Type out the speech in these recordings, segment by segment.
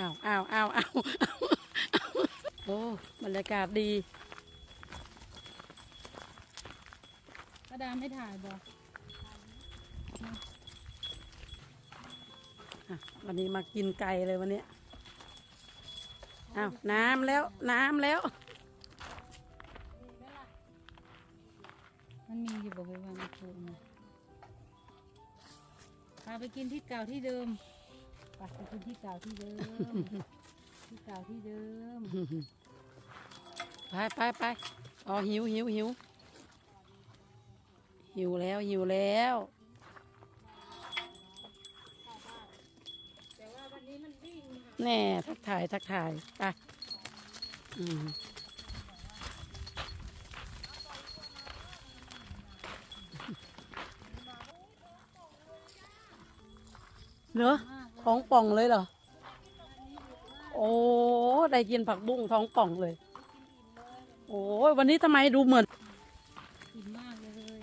อ้าวอ้าวอ้าวอ้าวอ้าวโอ้บรรยากาศดีป้าดามไม่ถ่ายบอกอะวันนี้มากินไก่เลยวันนี้อ้าวน้ำแล้วน้ำแล้ว มันมีอยู่บอกไว้ว่ามันถูกนะพาไปกินที่เก่าที่เดิม ไปไปกินที่เก่าที่เดิม ที่เก่าที่เดิม ไปไปไปอ๋อหิวหิวหิวหิวแล้วหิวแล้วแต่ว่าวันนี้มันวิ่งแน่ทักทายทักทายไปอืมเหรอ ท้องป่องเลยเหรอ โอ้ ได้กินผักบุ้งท้องป่องเลย โอ้ยวันนี้ทำไมดูเหมือนกินมากเลย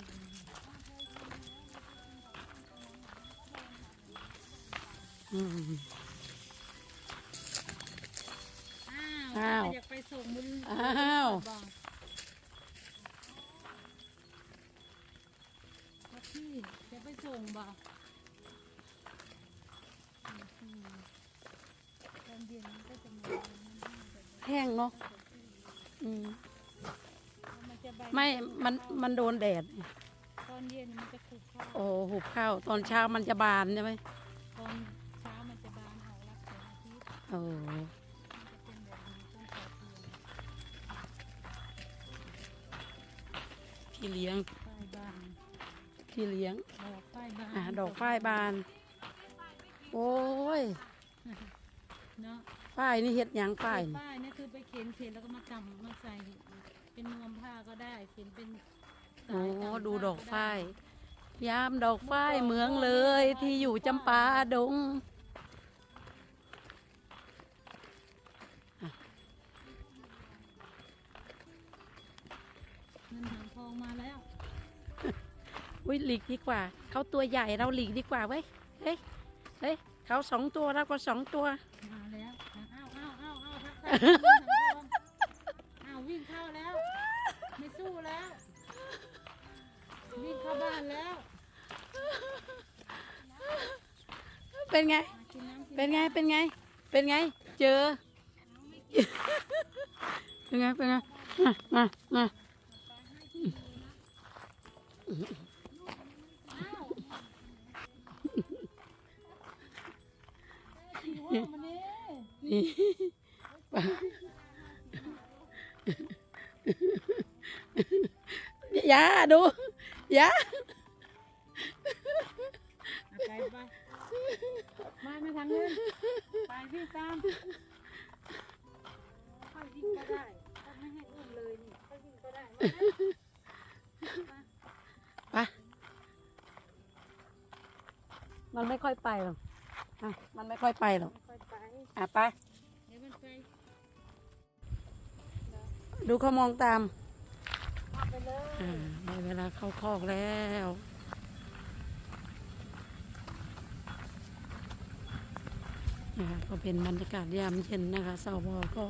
อืม อ้าวอ้าวอยากไปส่งบุญอ้าว บอกครับพี่จะไปส่งบอกอืมต อนเย็นก็จะมาแห้งเนาะอืมมันจะใบไม่ มัน มันโดนแดด ตอนเย็นมันจะขูดข้าวโอ้หุบข้าว ตอนเช้ามันจะบานใช่ไหมตอนเช้ามันจะบานออกรับแสงอาทิตย์โอ้มันจะเป็นแบบนี้ต้นขอเทียนพี่เลี้ยงฝ้ายบานพี่เลี้ยง ดอกฝ้ายบานอ่าดอกฝ้ายบาน โอ้ย เนาะฝ้ายนี่เห็ดหยังฝ้ายนี่ฝ้ายนี่คือไปเข็นเข็นแล้วก็มาจำมาใส่เป็นนวมผ้าก็ได้เข็นเป็นสาโอ้ยจำผ้ดูดอกไฝ้าย ยามดอกฝ้ายเมืองเลยที่อยู่จำปาดงเงินหางทองมาแล้วอุ้ยหลีกดีกว่า เขาตัวใหญ่เราหลีกดีกว่าเว้ยเฮ้ยเฮ้ยเขาสองตัวเราก็สองตัวมาแล้วอ้าวอ้าว อ้าวอ้าวทักทายเงินหางทองอ้าววิ่งเข้าแล้ว ไม่สู้แล้ว วิ่งเข้าบ้านแล้ว เป็นไงมากินน้ำกินเป็นไง เป็นไง เป็นไง เจอ เป็นไง เป็นไง มามามาอ้าวขี่หัวมาเนี่ ยนี่ยาดูยาไปไปมาไม่ทางเงินไปพี่ตามค่อยวิ่งก็ได้ถ้าไม่ให้อุ้มเลยนี่ค่อยวิ่งก็ได้มานะไปมันไม่ค่อยไปหรอกอะมันไม่ค่อยไปหรอกค่อยไปอะไปเดี๋ยวมันไป ดูเขามองตามอาไปเลยอ่าได้เวลาเข้าคอกแล้วนะคะก็เป็นบรรยากาศยามเย็นนะคะสาวก็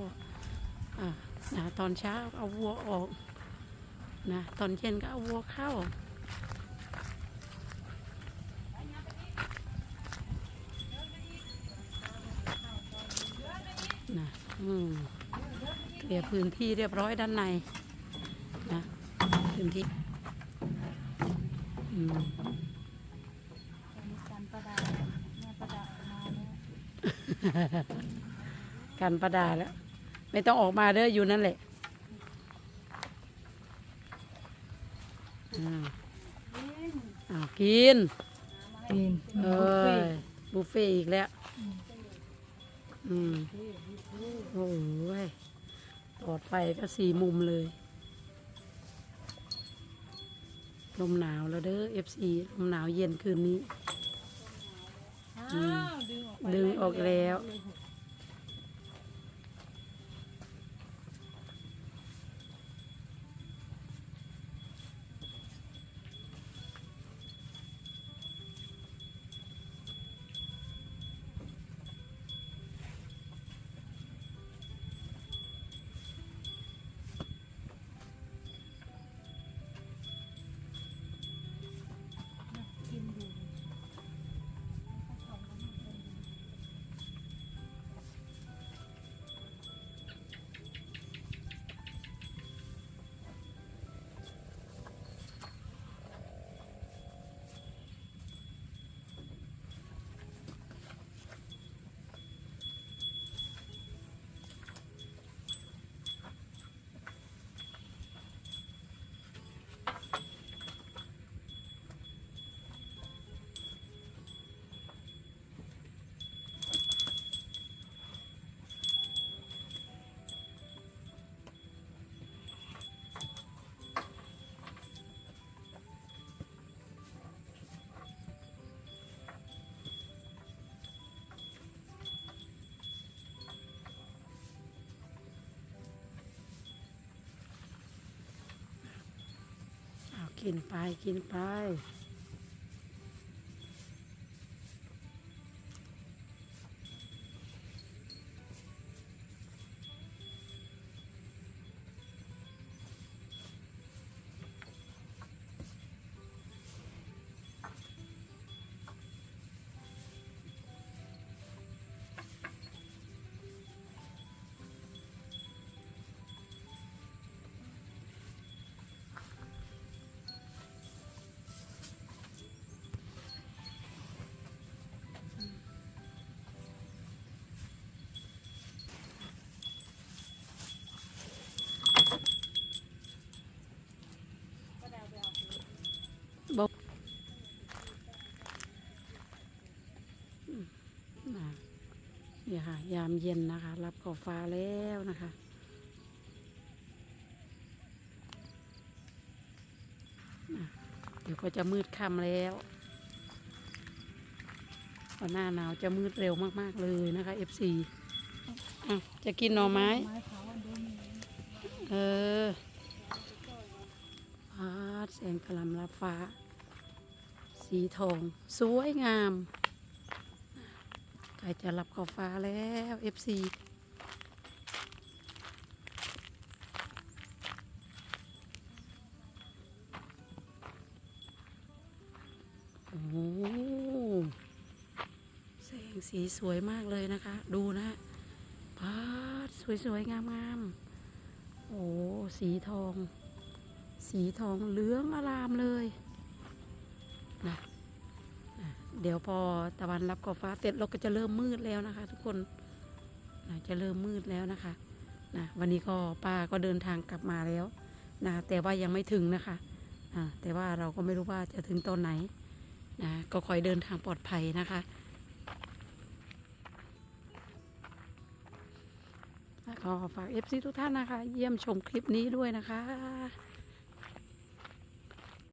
อ่านะตอนเช้าเอาวัวออกนะตอนเย็นก็เอาวัวเข้านะอืม ลียร์พื้นที่เรียบร้อยด้านในนะพื้นที่อืมตอนนี้กันประดาแม่ประดามาแล้วกันประดาแล้ว ไม่ต้องออกมาเด้ออยู่นั่นแหละอ่าเล่นอ้าวกิน กินเอ้ยบุฟเฟ่ต์อีกแล้ว อืม โอ้ย ปลอดไฟก็สี่มุมเลย ลมหนาวแล้วเด้อ FC ลมหนาวเย็นคืนนี้ อ้าวดึงออกไปดึงออกแล้วเล กินไปกินไป ค่ะยามเย็นนะคะ รับขอบฟ้าแล้วนะคะเดี๋ยวก็จะมืดค่ำแล้วพอหน้าหนาวจะมืดเร็วมาก ๆ เลยนะคะ FC อะจะกินหน่อไม้ เอออพาแสงกลำรับฟ้า สีทอง สวยงาม ล้จะรับขอบฟ้าแล้ว FC โอ้โหแสงสีสวยมากเลยนะคะ ดูนะพาดสวยๆ งามๆ โอ้ สีทอง สีทองเหลืองอลามเลยนะ เดี๋ยวพอตะวันรับขอบฟ้าเสร็จเราก็จะเริ่มมืดแล้วนะคะ ทุกคนนะจะเริ่มมืดแล้วนะคะนะวันนี้ก็ป้าก็เดินทางกลับมาแล้วนะแต่ว่ายังไม่ถึงนะคะอ่าแต่ว่าเราก็ไม่รู้ว่าจะถึงตอนไหนนะก็คอยเดินทางปลอดภัยนะคะก็ฝาก FC ทุกท่านนะคะ เยี่ยมชมคลิปนี้ด้วยนะคะ